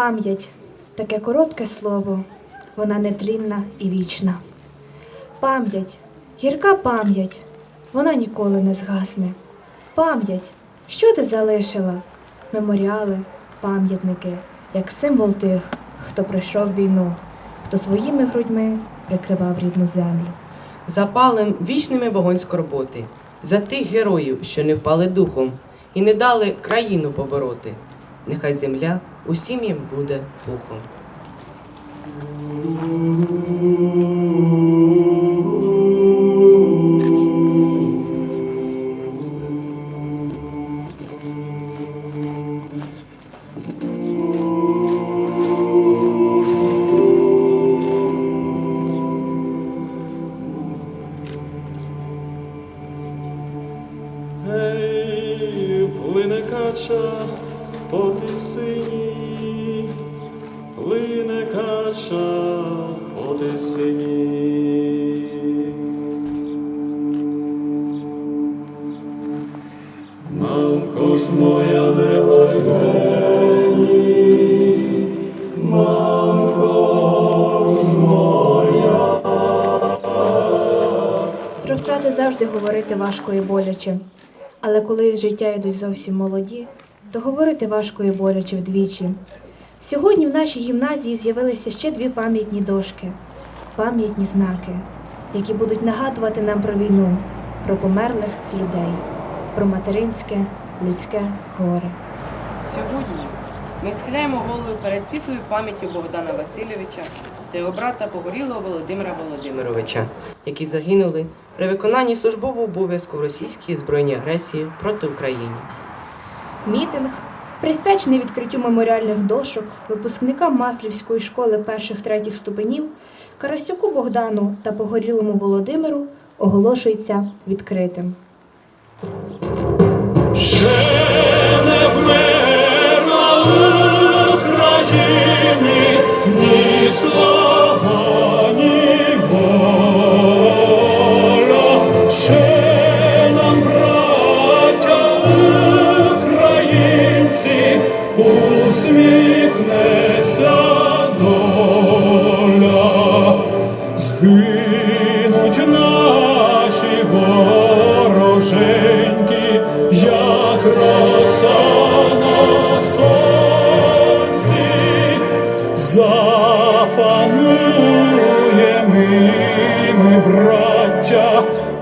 Пам'ять таке коротке слово, вона нетлінна і вічна. Пам'ять, гірка пам'ять, вона ніколи не згасне. Пам'ять, що ти залишила? Меморіали, пам'ятники, як символ тих, хто пройшов війну, хто своїми грудьми прикривав рідну землю. Запалим вічними вогонь скорботи за тих героїв, що не впали духом і не дали країну побороти. Нехай земля усім їм буде пухом. Важко і боляче, але коли з життя йдуть зовсім молоді, то говорити важко і боляче вдвічі. Сьогодні в нашій гімназії з'явилися ще дві пам'ятні дошки, пам'ятні знаки, які будуть нагадувати нам про війну, про померлих людей, про материнське, людське горе. Сьогодні ми схиляємо голови перед світлою пам'яттю Богдана Васильовича та його брата Погорілого Володимира Володимировича, які загинули при виконанні службового обов'язку в російській збройній агресії проти України. Мітинг, присвячений відкриттю меморіальних дошок випускникам Маслівської школи перших-третіх ступенів Карасюку Богдану та Погорілому Володимиру, оголошується відкритим.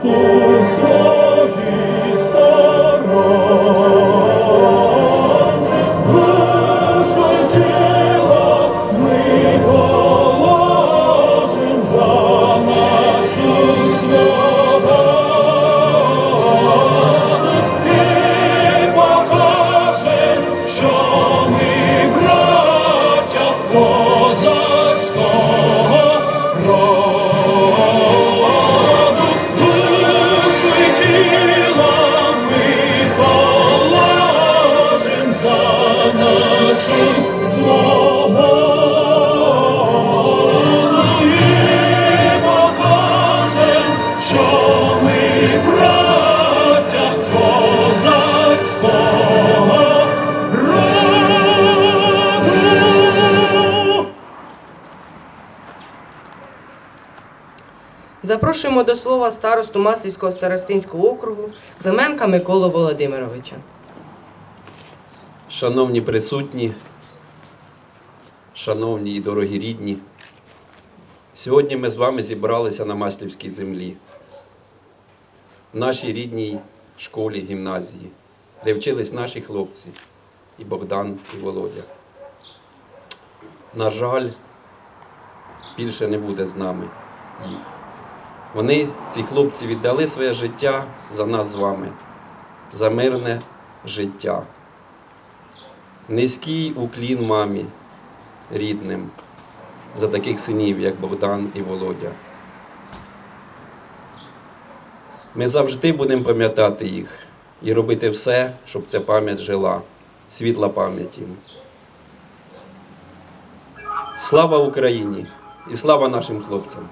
Браття, у Запрошуємо до слова старосту Маслівського старостинського округу Клименка Миколу Володимировича. Шановні присутні, шановні і дорогі рідні, сьогодні ми з вами зібралися на Маслівській землі, в нашій рідній школі, гімназії, де вчились наші хлопці, і Богдан, і Володя. На жаль, більше не буде з нами їх. Вони, ці хлопці, віддали своє життя за нас з вами, за мирне життя. Низький уклін мамі рідним за таких синів, як Богдан і Володя. Ми завжди будемо пам'ятати їх і робити все, щоб ця пам'ять жила, світла пам'ять їм. Слава Україні і слава нашим хлопцям!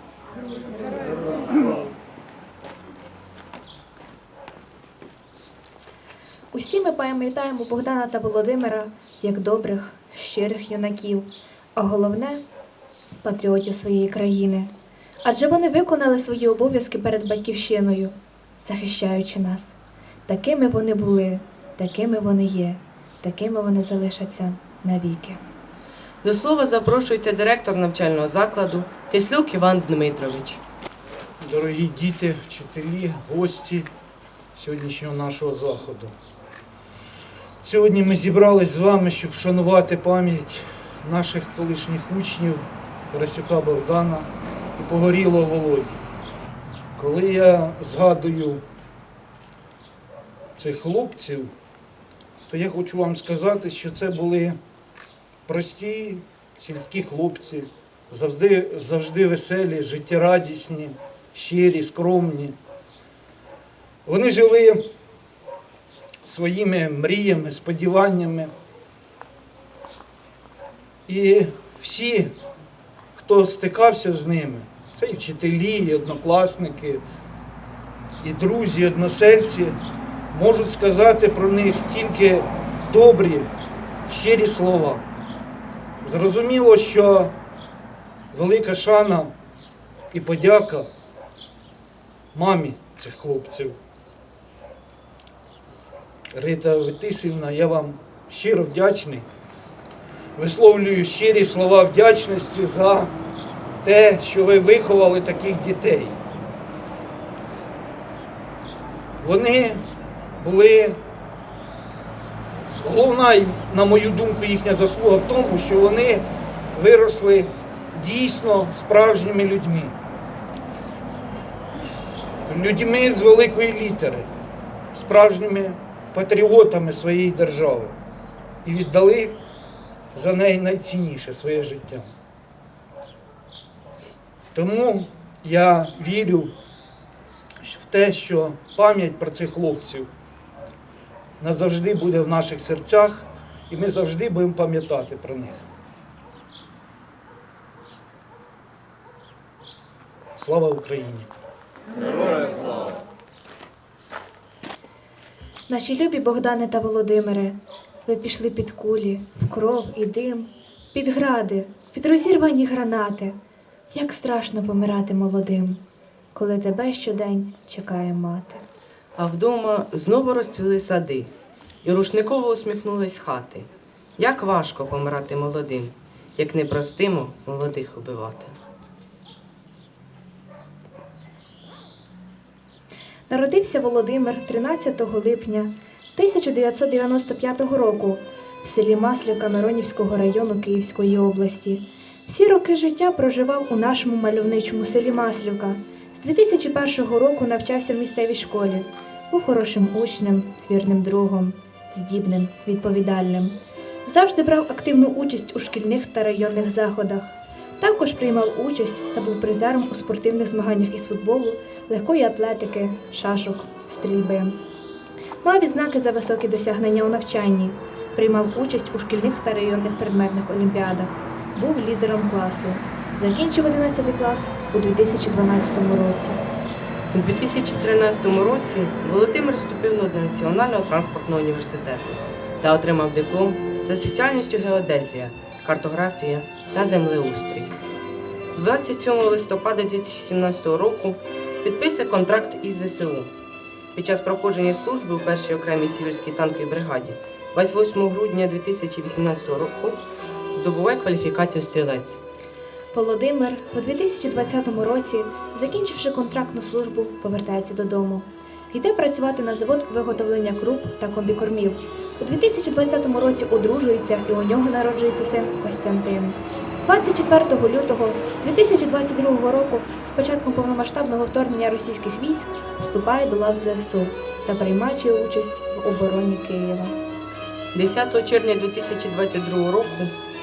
Усі ми пам'ятаємо Богдана та Володимира як добрих, щирих юнаків, а головне патріотів своєї країни. Адже вони виконали свої обов'язки перед батьківщиною, захищаючи нас. Такими вони були, такими вони є, такими вони залишаться навіки. До слова запрошується директор навчального закладу Тислюк Іван Дмитрович. Дорогі діти, вчителі, гості сьогоднішнього нашого заходу. Сьогодні ми зібрались з вами, щоб вшанувати пам'ять наших колишніх учнів Карасюка Богдана і Погорілого Володі. Коли я згадую цих хлопців, то я хочу вам сказати, що це були прості сільські хлопці, завжди, завжди веселі, життєрадісні, щирі, скромні. Вони жили своїми мріями, сподіваннями. І всі, хто стикався з ними, це і вчителі, і однокласники, і друзі, і односельці, можуть сказати про них тільки добрі, щирі слова. Зрозуміло, що велика шана і подяка мамі цих хлопців. Рита Витисівна, я вам щиро вдячний. Висловлюю щирі слова вдячності за те, що ви виховали таких дітей. Вони були головна, на мою думку, їхня заслуга в тому, що вони виросли дійсно справжніми людьми. Людьми з великої літери, справжніми патріотами своєї держави і віддали за неї найцінніше своє життя. Тому я вірю в те, що пам'ять про цих хлопців назавжди буде в наших серцях, і ми завжди будемо пам'ятати про них. Слава Україні! Наші любі Богдане та Володимире, ви пішли під кулі, в кров і дим, під гради, під розірвані гранати. Як страшно помирати молодим, коли тебе щодень чекає мати. А вдома знову розцвіли сади, і рушниково усміхнулись хати. Як важко помирати молодим, як непростимо молодих убивати. Народився Володимир 13 липня 1995 року в селі Маслівка Миронівського району Київської області. Всі роки життя проживав у нашому мальовничому селі Маслівка. З 2001 року навчався в місцевій школі. Був хорошим учнем, вірним другом, здібним, відповідальним. Завжди брав активну участь у шкільних та районних заходах. Також приймав участь та був призером у спортивних змаганнях із футболу, легкої атлетики, шашок, стрільби. Мав відзнаки за високі досягнення у навчанні, приймав участь у шкільних та районних предметних олімпіадах, був лідером класу. Закінчив 11 клас у 2012 році. У 2013 році Володимир вступив до Національного транспортного університету та отримав диплом за спеціальністю геодезія, картографія та землеустрій. 27 листопада 2017 року підписав контракт із ЗСУ. Під час проходження служби у першій окремій сіверській танковій бригаді 28 грудня 2018 року здобуває кваліфікацію стрілець. Володимир у 2020 році, закінчивши контрактну службу, повертається додому. Йде працювати на завод виготовлення круп та комбікормів. У 2020 році одружується і у нього народжується син Костянтин. 24 лютого 2022 року, з початком повномасштабного вторгнення російських військ, вступає до лав ЗСУ та приймає участь в обороні Києва. 10 червня 2022 року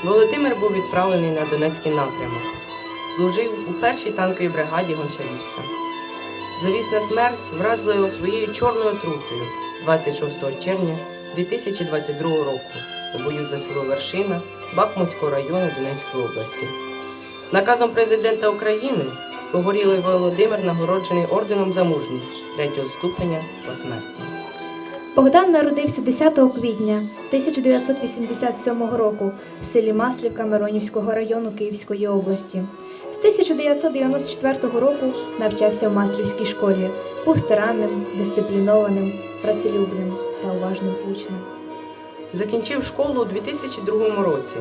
Володимир був відправлений на Донецький напрямок. Служив у першій танковій бригаді Гончарівська. Завісна смерть вразила його своєю чорною отрутою 26 червня 2022 року у бою за село Вершина Бахмутського району Донецької області. Наказом президента України погорілий Володимир нагороджений орденом за мужність третього ступеня посмертно. Богдан народився 10 квітня 1987 року в селі Маслівка Миронівського району Київської області. З 1994 року навчався в Маслівській школі, був старанним, дисциплінованим, працелюбним та уважним учнем. Закінчив школу у 2002 році.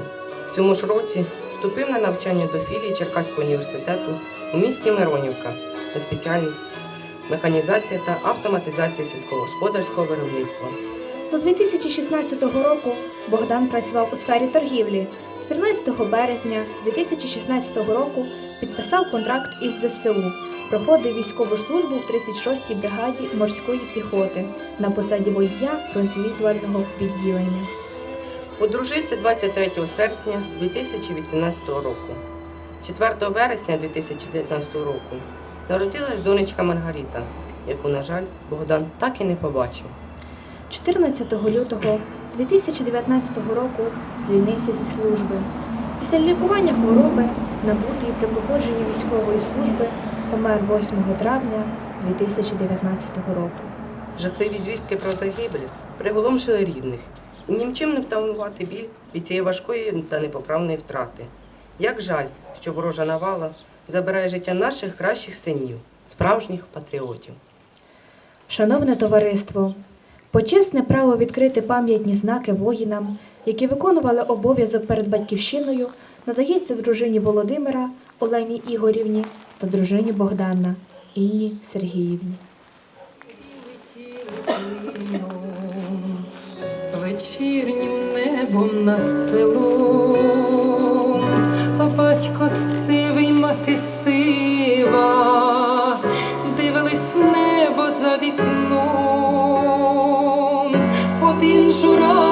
В цьому ж році вступив на навчання до філії Черкаського університету у місті Миронівка на спеціальність механізація та автоматизація сільськогосподарського виробництва. До 2016 року Богдан працював у сфері торгівлі. 14 березня 2016 року підписав контракт із ЗСУ, проходив військову службу в 36-й бригаді морської піхоти на посаді водія розвідувального відділення. Одружився 23 серпня 2018 року. 4 вересня 2019 року народилась донечка Маргарита, яку, на жаль, Богдан так і не побачив. 14 лютого 2019 року звільнився зі служби. Після лікування хвороби, набутої при проходженні військової служби, помер 8 травня 2019 року. Жахливі звістки про загибель приголомшили рідних, і нічим не втамувати біль від цієї важкої та непоправної втрати. Як жаль, що ворожа навала забирає життя наших кращих синів, справжніх патріотів. Шановне товариство, почесне право відкрити пам'ятні знаки воїнам, які виконували обов'язок перед батьківщиною, надається дружині Володимира Олені Ігорівні та дружині Богдана Інні Сергіївні. Вечірнім небом над селом, а батько сивий, мати сива, дивились в небо за вікном, один журавлик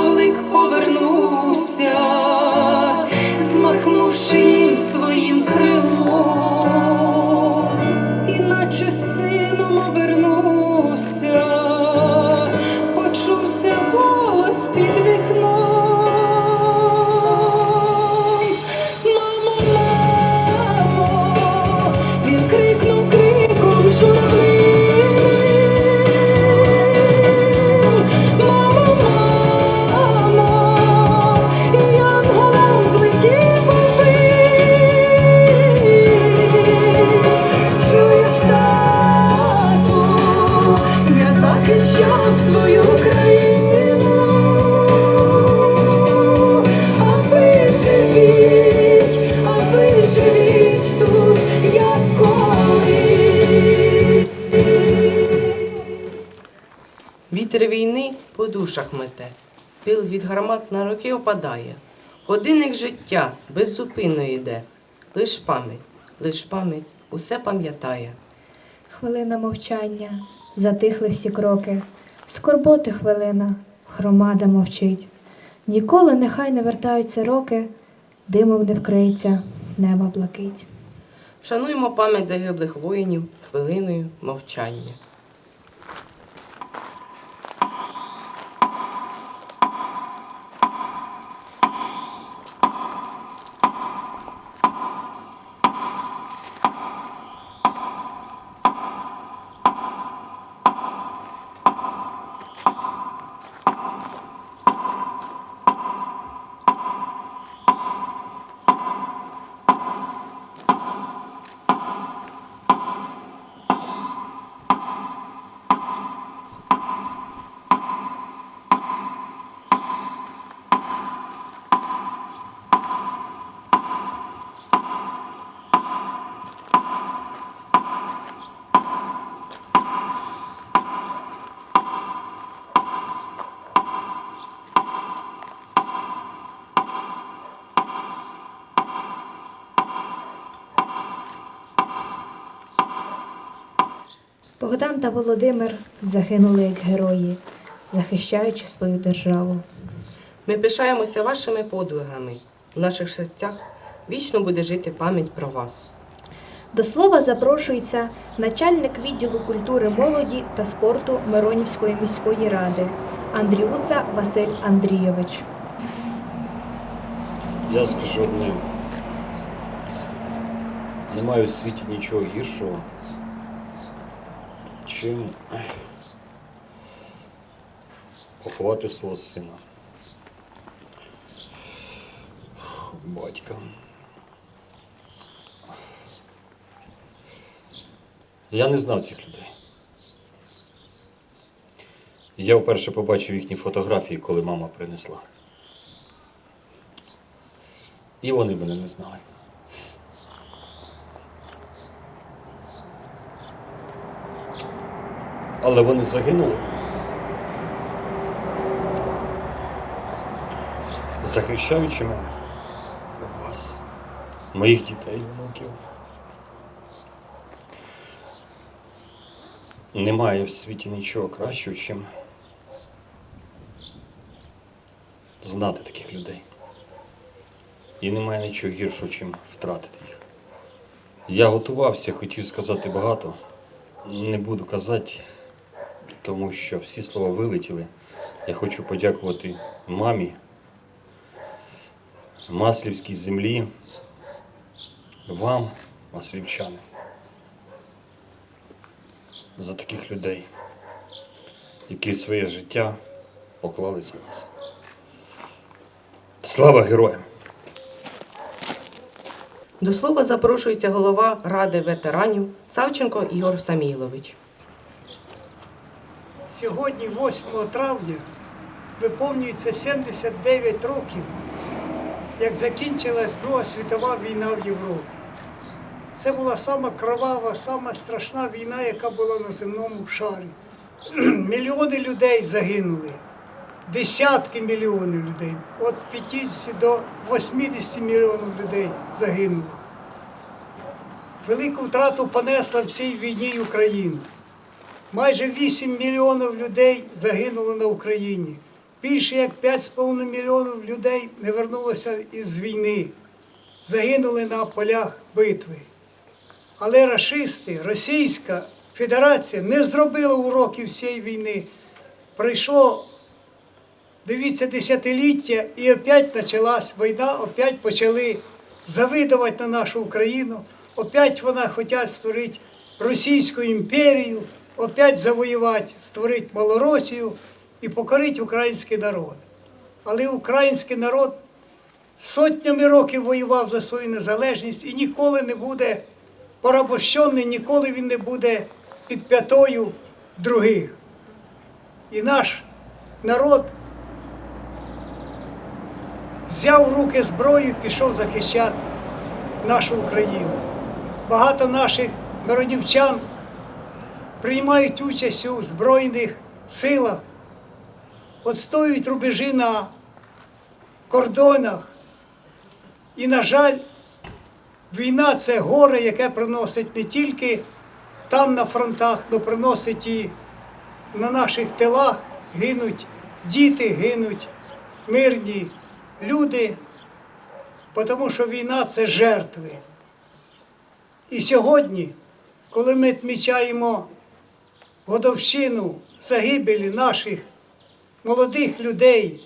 свою країну, а ви живіть, а ви живіть тут, як колись. Вітер війни по душах мете, пил від гармат на роки опадає. Годинник життя беззупинно йде. Лиш пам'ять, лиш пам'ять усе пам'ятає. Хвилина мовчання, затихли всі кроки. Скорботи хвилина, громада мовчить. Ніколи нехай не вертаються роки, димом не вкриється неба блакить. Шануємо пам'ять загиблих воїнів хвилиною мовчання. Богдан та Володимир загинули як герої, захищаючи свою державу. Ми пишаємося вашими подвигами. У наших серцях вічно буде жити пам'ять про вас. До слова запрошується начальник відділу культури молоді та спорту Миронівської міської ради Андріуца Василь Андрійович. Я скажу одне. Немає у світі нічого гіршого, чим поховати свого сина. Батька. Я не знав цих людей. Я вперше побачив їхні фотографії, коли мама принесла. І вони мене не знали. Але вони загинули. Захищаючи мене, вас, моїх дітей, внуків. Немає в світі нічого кращого, чим знати таких людей. І немає нічого гіршого, чим втратити їх. Я готувався, хотів сказати багато. Не буду казати, тому що всі слова вилетіли. Я хочу подякувати мамі, Маслівській землі, вам, маслівчани, за таких людей, які своє життя поклали за нас. Слава героям! До слова запрошується голова Ради ветеранів Савченко Ігор Самійлович. Сьогодні, 8 травня, виповнюється 79 років, як закінчилась Друга світова війна в Європі. Це була сама кровава, сама страшна війна, яка була на земному шарі. Мільйони людей загинули, десятки мільйонів людей, від 50 до 80 мільйонів людей загинуло. Велику втрату понесла в цій війні Україна. Майже 8 мільйонів людей загинуло на Україні. Більше як 5,5 мільйонів людей не вернулося із війни, загинули на полях битви. Але рашисти, Російська Федерація не зробила уроків цієї війни. Пройшло, дивіться, десятиліття, і опять почалась війна, опять почали завидувати на нашу Україну, опять вона хочуть створити Російську імперію, опять завоювати, створити Малоросію і покорити український народ. Але український народ сотнями років воював за свою незалежність і ніколи не буде порабощений, ніколи він не буде під п'ятою других. І наш народ взяв руки зброю і пішов захищати нашу Україну. Багато наших народівчан приймають участь у Збройних силах, відстоюють рубежі на кордонах. І, на жаль, війна це горе, яке приносить не тільки там на фронтах, але приносить і на наших тилах гинуть діти, гинуть мирні люди, тому що війна це жертви. І сьогодні, коли ми відмічаємо годовщину загибелі наших молодих людей,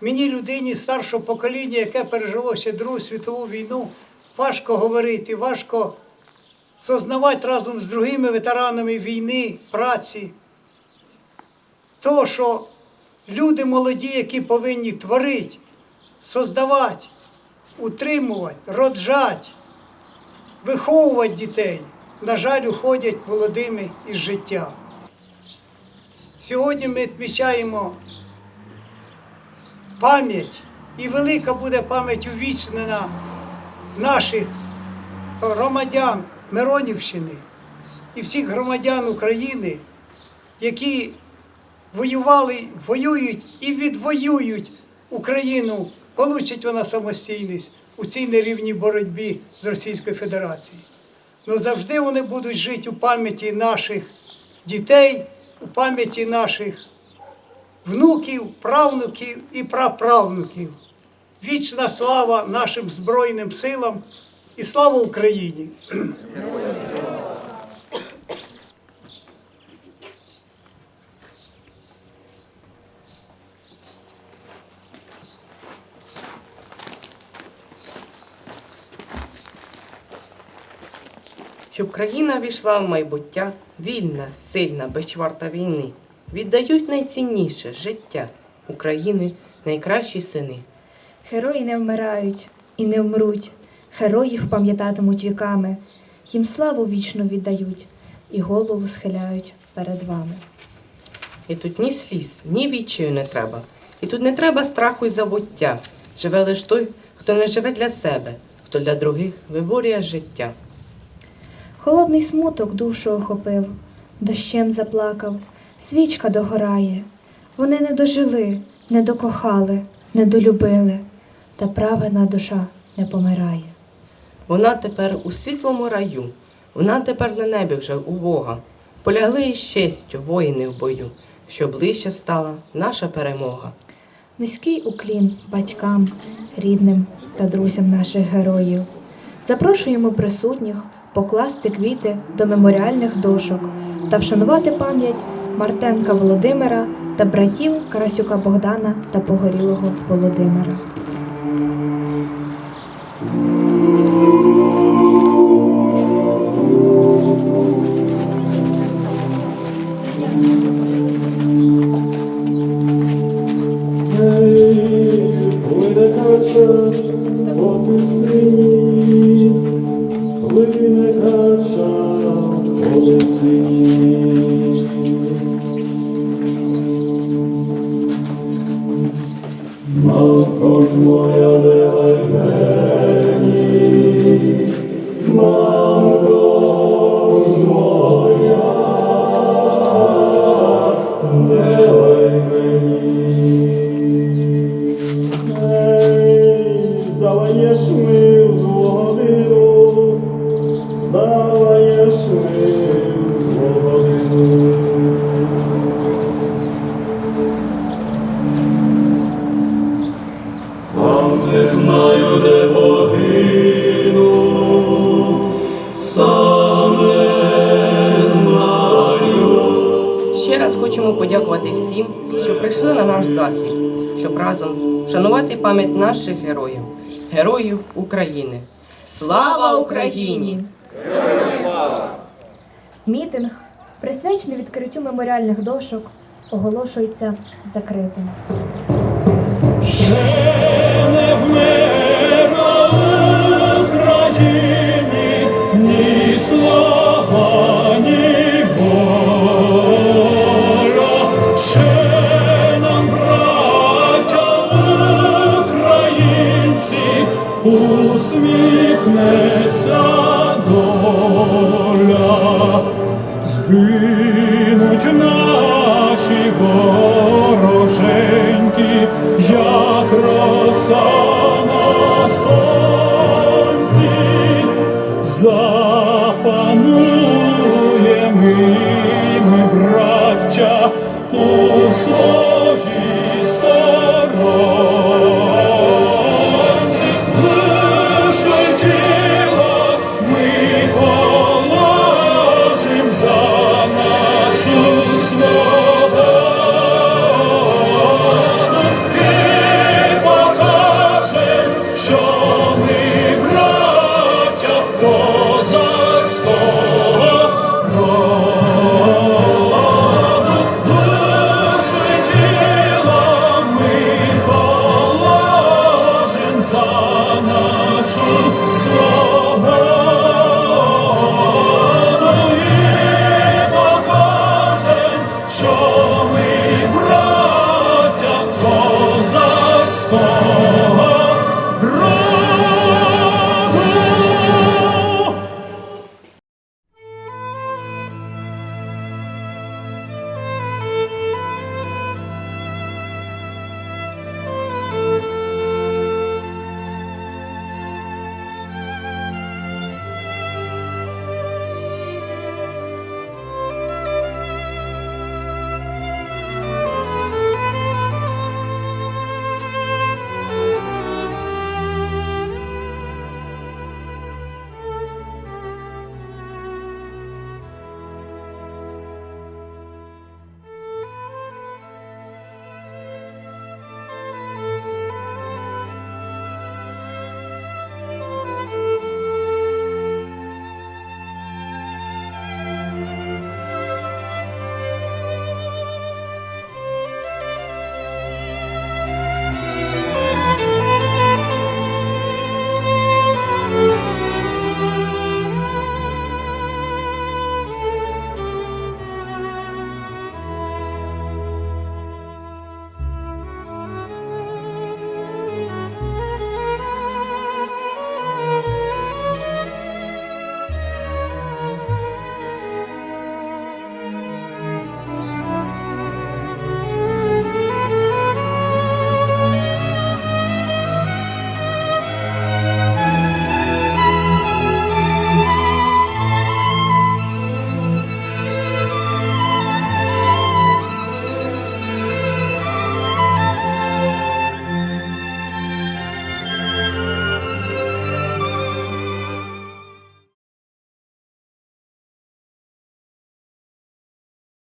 мені, людині старшого покоління, яке пережило ще Другу світову війну, важко говорити, важко сознавати разом з другими ветеранами війни, праці. То, що люди молоді, які повинні творити, создавати, утримувати, роджати, виховувати дітей, на жаль, уходять молодими із життя. Сьогодні ми відмічаємо пам'ять, і велика буде пам'ять увічнена наших громадян Миронівщини і всіх громадян України, які воювали, воюють і відвоюють Україну, получить вона самостійність у цій нерівній боротьбі з Російською Федерацією. Но завжди вони будуть жити у пам'яті наших дітей, у пам'яті наших внуків, правнуків і праправнуків. Вічна слава нашим Збройним силам і слава Україні! Щоб країна війшла в майбуття вільна, сильна, безчварта війни. віддають найцінніше життя України найкращі сини. Герої не вмирають і не вмруть, героїв пам'ятатимуть віками, їм славу вічну віддають і голову схиляють перед вами. І тут ні сліз, ні відчаю не треба. І тут не треба страху й забуття. Живе лиш той, хто не живе для себе, хто для других виборює життя. Холодний смуток душу охопив, дощем заплакав, свічка догорає. Вони не дожили, не докохали, не долюбили, та праведна душа не помирає. Вона тепер у світлому раю, вона тепер на небі вже у Бога. Полягли із честю воїни в бою, що ближче стала наша перемога. Низький уклін батькам, рідним та друзям наших героїв. Запрошуємо присутніх покласти квіти до меморіальних дошок та вшанувати пам'ять Мартенка Володимира та братів Карасюка Богдана та Погорілого Володимира. Залаєш ми в злу годину, залаєш ми в злу годину. Сам не знаю, де. Ще раз хочемо подякувати всім, що прийшли на наш захід, щоб разом вшанувати пам'ять наших героїв, героїв України. Слава Україні! Мітинг, присвячений відкриттю меморіальних дошок, оголошується закритим. Ще не вмерла усміхнеться доля, згинуть наші вороженьки, як роса на сонці, запанує ми, ми браття.